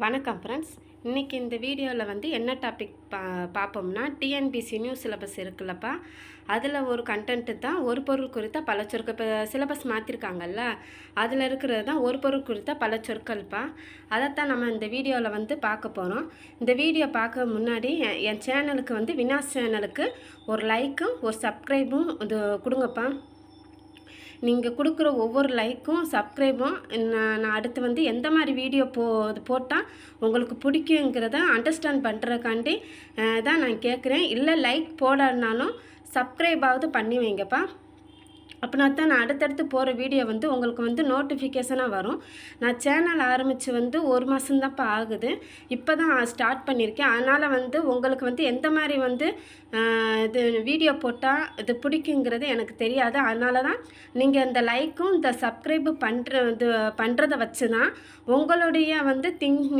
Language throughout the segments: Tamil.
வணக்கம் ஃப்ரெண்ட்ஸ் இன்றைக்கி இந்த வீடியோவில் வந்து என்ன டாபிக் பா பார்ப்போம்னா டிஎன்பிசி நியூ சிலபஸ் இருக்குல்லப்பா. அதில் ஒரு கண்டென்ட்டு தான் ஒரு பொருள் குறித்த பல சொற்கள். இப்போ சிலபஸ் மாற்றிருக்காங்கல்ல அதில் இருக்கிறது தான் ஒரு பொருள் குறித்த பல சொற்கள்ப்பா. அதைத்தான் நம்ம இந்த வீடியோவில் வந்து பார்க்க போகிறோம் இந்த வீடியோ பார்க்க முன்னாடி என் என் சேனலுக்கு வந்து வினாஸ் சேனலுக்கு ஒரு லைக்கும் ஒரு சப்ஸ்கிரைபும் இது கொடுங்கப்பா. நீங்கள் கொடுக்குற ஒவ்வொரு லைக்கும் சப்ஸ்கிரைபும் நான் நான் அடுத்து வந்து எந்த மாதிரி வீடியோ போ போட்டால் உங்களுக்கு பிடிக்குங்கிறத அண்டர்ஸ்டாண்ட் பண்ணுறக்காண்டி தான் நான் கேட்குறேன் இல்லை லைக் போடனாலும் சப்ஸ்கிரைபாவது பண்ணி வைங்கப்பா. அப்படின்னா தான் நான் அடுத்தடுத்து போகிற வீடியோ வந்து உங்களுக்கு வந்து நோட்டிஃபிகேஷனாக வரும். நான் சேனல் ஆரம்பித்து வந்து ஒரு மாதம்தான்ப்பா ஆகுது. இப்போ தான் ஸ்டார்ட் பண்ணியிருக்கேன் அதனால் வந்து உங்களுக்கு வந்து எந்த மாதிரி வந்து இது வீடியோ போட்டால் இது பிடிக்குங்கிறது எனக்கு தெரியாது. அதனால தான் நீங்கள் இந்த லைக்கும் இந்த சப்ஸ்கிரைபு பண்ணுற இது பண்ணுறத வச்சு தான் உங்களுடைய வந்து திங்க்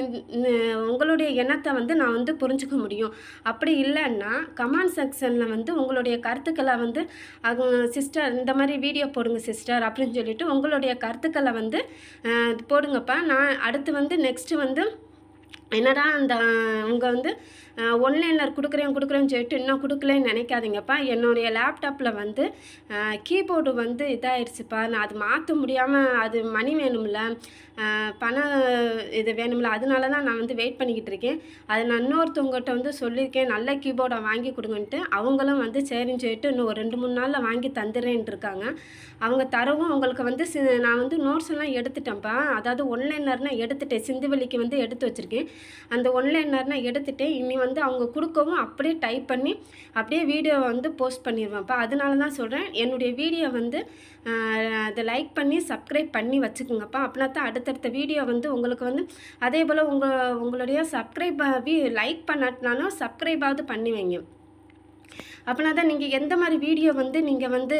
உங்களுடைய எண்ணத்தை வந்து நான் வந்து புரிஞ்சுக்க முடியும். அப்படி இல்லைன்னா கமெண்ட் செக்ஷனில் வந்து உங்களுடைய கருத்துக்களை வந்து சிஸ்டர் இந்த மாதிரி வீடியோ போடுங்க சிஸ்டர் அப்படின்னு சொல்லிட்டு உங்களுடைய கருத்துக்களை வந்து போடுங்கப்பா. நான் அடுத்து வந்து நெக்ஸ்ட்டு வந்து என்னடா அந்த அவங்க வந்து ஒன்லைனில் கொடுக்குறேன் கொடுக்குறேன்னு சொல்லிட்டு இன்னும் கொடுக்கலன்னு நினைக்காதீங்கப்பா. என்னுடைய லேப்டாப்பில் வந்து கீபோர்டு வந்து இதாகிடுச்சுப்பா நான் அது மாற்ற முடியாமல் அது மணி வேணும்ல. பணம் இது வேணும்ல. அதனால தான் நான் வந்து வெயிட் பண்ணிக்கிட்டு இருக்கேன். அது நான் இன்னொருத்தவங்ககிட்ட வந்து சொல்லியிருக்கேன். நல்ல கீபோர்டை வாங்கி கொடுங்கன்ட்டு. அவங்களும் வந்து சரின்னு சொல்லிட்டு இன்னும் ஒரு ரெண்டு மூணு நாளில் வாங்கி தந்துடுறேன்ட்டு இருக்காங்க. அவங்க தரவும் அவங்களுக்கு வந்து சி நான் வந்து நோட்ஸ் எல்லாம் எடுத்துட்டேன்ப்பா. அதாவது ஒன்லைனர்னால் எடுத்துட்டேன். சிந்துவெளிக்கு வந்து எடுத்து வச்சுருக்கேன். அந்த ஒன்லைனர்னா எடுத்துகிட்டேன் இனி வந்து அவங்க கொடுக்கவும் அப்படியே டைப் பண்ணி அப்படியே வீடியோ வந்து போஸ்ட் பண்ணிடுவேன்ப்பா அதனால தான் சொல்கிறேன் என்னுடைய வீடியோ வந்து அதை லைக் பண்ணி சப்ஸ்கிரைப் பண்ணி வச்சுக்கோங்கப்பா. அப்படின்னா தான் அடுத்தடுத்த வீடியோ வந்து உங்களுக்கு வந்து அதே போல் உங்கள் உங்களுடைய சப்ஸ்கிரைப் லைக் பண்ணாட்டினாலும் சப்ஸ்கிரைபாவது பண்ணி வைங்க அப்படின்னா தான் நீங்கள் எந்த மாதிரி வீடியோ வந்து நீங்கள் வந்து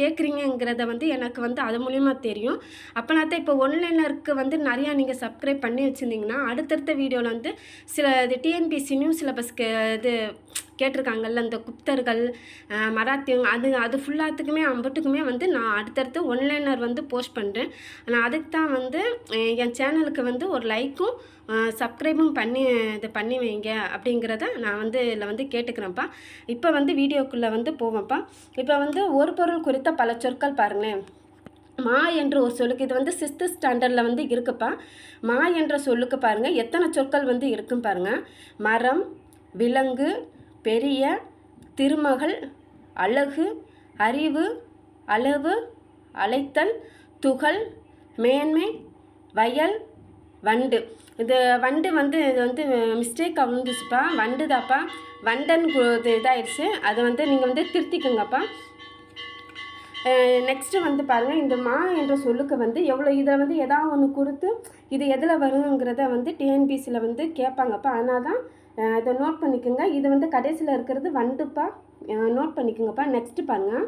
கேட்குறீங்கிறத வந்து எனக்கு வந்து அது மூலிமா தெரியும். அப்போனா தான் இப்போ ஒன்லைனருக்கு வந்து நிறையா நீங்கள் சப்ஸ்கிரைப் பண்ணி வச்சுருந்தீங்கன்னா அடுத்தடுத்த வீடியோவில் வந்து சில இது டிஎன்பிசி நியூ சிலபஸ்க்கு இது கேட்டிருக்காங்கல்ல இந்த குப்தர்கள் மராத்தியங்க அது அது ஃபுல்லாத்துக்குமே அம்பட்டுக்குமே வந்து நான் அடுத்தடுத்து ஒன்லைனர் வந்து போஸ்ட் பண்ணுறேன் நான் அதுக்கு தான் வந்து என் சேனலுக்கு வந்து ஒரு லைக்கும் சப்ஸ்கிரைபும் பண்ணி இது பண்ணி வைங்க அப்படிங்கிறத நான் வந்து இதில் வந்து கேட்டுக்கிறேன்ப்பா. இப்போ இப்போ வந்து வீடியோக்குள்ளே வந்து போவேன்ப்பா இப்போ வந்து ஒரு பொருள் குறித்த பல சொற்கள் பாருங்களேன். மா என்ற ஒரு சொல்லுக்கு இது வந்து சிக்ஸ்த்து ஸ்டாண்டர்டில் வந்து இருக்குப்பா. மா என்ற சொல்லுக்கு பாருங்கள் எத்தனை சொற்கள் வந்து இருக்கும் பாருங்கள் மரம் விலங்கு பெரிய திருமகள் அழகு அறிவு அளவு அழைத்தல் துகள் மேன்மை வயல் வண்டு. இது வண்டு வந்து இது வந்து மிஸ்டேக்காக விழுந்துச்சுப்பா. வண்டு தாப்பா வண்டன் இது இதாயிடுச்சு. அதை வந்து நீங்கள் வந்து திருத்திக்குங்கப்பா. நெக்ஸ்ட்டு வந்து பாருங்கள் இந்த மா என்ற சொல்லுக்கு வந்து எவ்வளோ இதில் வந்து எதாவது ஒன்று கொடுத்து இது எதில் வருங்கிறத வந்து டிஎன்பிசியில் வந்து கேட்பாங்கப்பா. அதனால தான் இதை நோட் பண்ணிக்கோங்க. இது வந்து கடைசியில் இருக்கிறது வண்டுப்பா. நோட் பண்ணிக்கோங்கப்பா. நெக்ஸ்ட்டு பாருங்கள்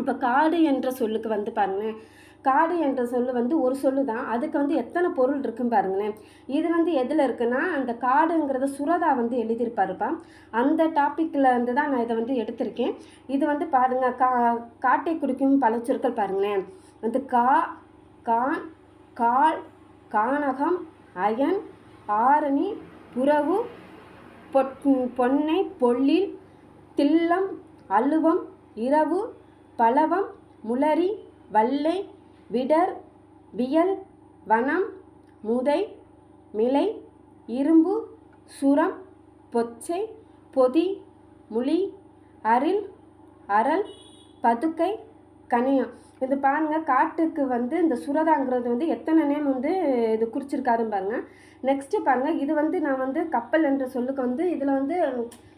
இப்போ காடு என்ற சொல்லுக்கு வந்து பாருங்கள் காடு என்ற சொல்லு வந்து ஒரு சொல்லு தான். அதுக்கு வந்து எத்தனை பொருள் இருக்குன்னு பாருங்களேன். இது வந்து எதில் இருக்குன்னா அந்த காடுங்கிறத சுரதா வந்து எழுதியிருப்பாருப்பா. அந்த டாப்பிக்கில் இருந்து தான் நான் இதை வந்து எடுத்திருக்கேன். இது வந்து பாருங்க கா காட்டை குறிக்கும் பல சொற்கள் பாருங்களேன். வந்து கா கான் கால் கானகம் அயன் ஆரணி புறவு பொட் பொன்னை பொல்லில் தில்லம் அலுவம் இரவு பலவம் முளரி வல்லை விடர் வியல் வனம் முதை மிலை இரும்பு சுரம் பொச்சை பொதி முளி அரில் அரல் பதுக்கை கனியம். இது பாருங்கள் காட்டுக்கு வந்து இந்த சுரதாங்கிறது வந்து எத்தனை நேம் வந்து இது குறிச்சிருக்காருன்னு பாருங்கள் நெக்ஸ்ட்டு பாருங்கள் இது வந்து நான் வந்து கப்பல் என்ற சொல்லுக்கு வந்து இதில் வந்து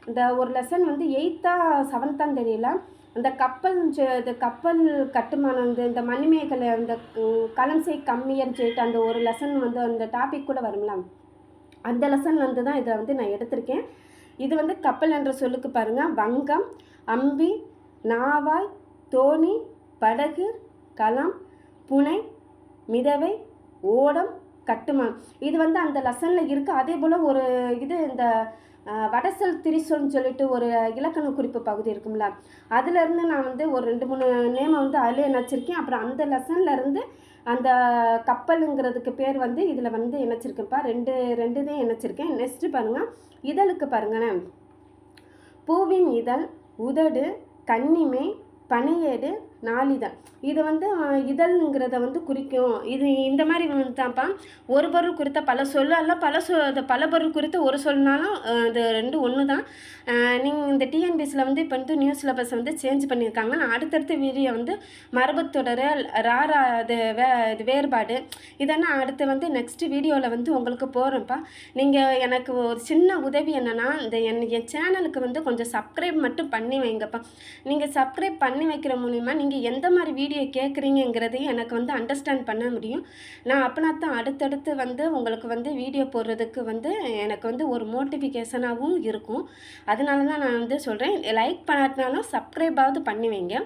இந்த ஒரு லெசன் வந்து எயித்தா செவன்த்தான்னு தெரியல. அந்த கப்பல் இந்த கப்பல் கட்டுமானம் வந்து இந்த மணிமேகலை அந்த ம், களம்சை கம்மியன்னு சொல்லிட்டு அந்த ஒரு லெசன் வந்து அந்த டாபிக் கூட வரும்ல. அந்த லெசன் வந்து தான் இதை வந்து நான் எடுத்திருக்கேன். இது வந்து கப்பல் என்ற சொல்லுக்கு பாருங்கள் வங்கம் அம்பி நாவாய் தோணி படகு களம் புனை மிதவை ஓடம் கட்டுமான் இது வந்து அந்த லெசனில் இருக்குது அதே போல் ஒரு இது இந்த வடசல் திரிசொல்னு சொல்லிட்டு ஒரு இலக்கண குறிப்பு பகுதி இருக்கும்ல. அதுலேருந்து நான் வந்து ஒரு ரெண்டு மூணு நேமை வந்து அதிலே இணைச்சிருக்கேன். அப்புறம் அந்த லெசன்லேருந்து அந்த கப்பலுங்கிறதுக்கு பேர் வந்து இதில் வந்து இணைச்சிருக்கேன்ப்பா ரெண்டு ரெண்டு தான் இணைச்சிருக்கேன். நெக்ஸ்ட்டு பாருங்கள் இதழுக்கு பாருங்களேன். பூவின் இதழ் உதடு கன்னிமை பனையேடு நாளிதழ். இது வந்து இதழ்ங்கிறத வந்து குறிக்கும். இது இந்த மாதிரி வந்து தான்ப்பா ஒரு பொருள் குறித்த பல சொல்லல பல சொ பல பொருள் குறித்த ஒரு சொல்னாலும் அது இது ஒன்று தான் நீங்கள் இந்த டிஎன்பிஎஸ்சில் வந்து இப்போ வந்து நியூ சிலபஸ் வந்து சேஞ்ச் பண்ணியிருக்காங்க. நான் அடுத்தடுத்த வீடியோ வந்து மரபுத்தொடர் ராரா இது வே இது வேறுபாடு இதெல்லாம் அடுத்து வந்து நெக்ஸ்ட் வீடியோவில் வந்து உங்களுக்கு போகிறேன்ப்பா நீங்கள் எனக்கு ஒரு சின்ன உதவி என்னென்னா இந்த என் என் சேனலுக்கு வந்து கொஞ்சம் சப்ஸ்கிரைப் மட்டும் பண்ணி வைங்கப்பா. நீங்கள் சப்ஸ்கிரைப் பண்ணி வைக்கிற மூலிமா நீங்கள் எந்த மாதிரி வீடியோ கேட்குறீங்கிறதையும் எனக்கு வந்து அண்டர்ஸ்டாண்ட் பண்ண முடியும். நான் அப்படின்னா தான் அடுத்தடுத்து வந்து உங்களுக்கு வந்து வீடியோ போடுறதுக்கு வந்து எனக்கு வந்து ஒரு மோட்டிஃபிகேஷனாகவும் இருக்கும். அதனால தான் நான் வந்து சொல்கிறேன் லைக் பண்ணாட்டினாலும் சப்ஸ்கிரைபாவது பண்ணுவீங்க.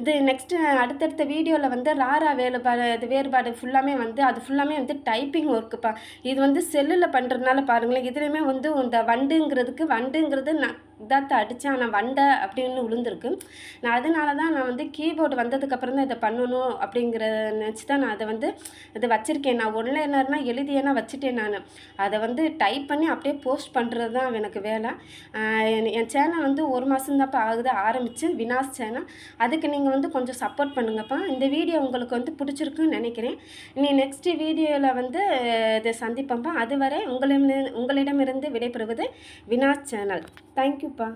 இது நெக்ஸ்ட்டு அடுத்தடுத்த வீடியோவில் வந்து ராரா வேறுபாடு இது வேறுபாடு ஃபுல்லாமே வந்து அது ஃபுல்லாமே வந்து டைப்பிங் ஒர்க்குப்பா இது வந்து செல்லில் பண்ணுறதுனால பாருங்களேன் இதுலேயுமே வந்து இந்த வண்டுங்கிறதுக்கு வண்டுங்கிறது நான் இதாத்த அடித்தேன் ஆனால் வண்டை அப்படின்னு விழுந்திருக்கு நான் அதனால தான் நான் வந்து கீபோர்டு வந்ததுக்கப்புறம் தான் இதை பண்ணணும் அப்படிங்கிற நினச்சி தான் நான் அதை வந்து இதை வச்சுருக்கேன். நான் ஒன்லைனர்னா எழுதியேனா வச்சுட்டேன் நான். அதை வந்து டைப் பண்ணி அப்படியே போஸ்ட் பண்ணுறது தான் எனக்கு வேலை. என் சேனல் வந்து ஒரு மாதம்தான்ப்பா ஆகுது ஆரம்பித்து வினாஸ் சேனல் அதுக்கு நீங்கள் வந்து கொஞ்சம் சப்போர்ட் பண்ணுங்கப்பா. இந்த வீடியோ உங்களுக்கு வந்து பிடிச்சிருக்குன்னு நினைக்கிறேன். நீ நெக்ஸ்ட் வீடியோவில் வந்து இதை சந்திப்போம்ப்பா. அதுவரை உங்களிடம் உங்களிடமிருந்து விடைபெறுவது வினாஸ் சேனல் தேங்க்யூப்பா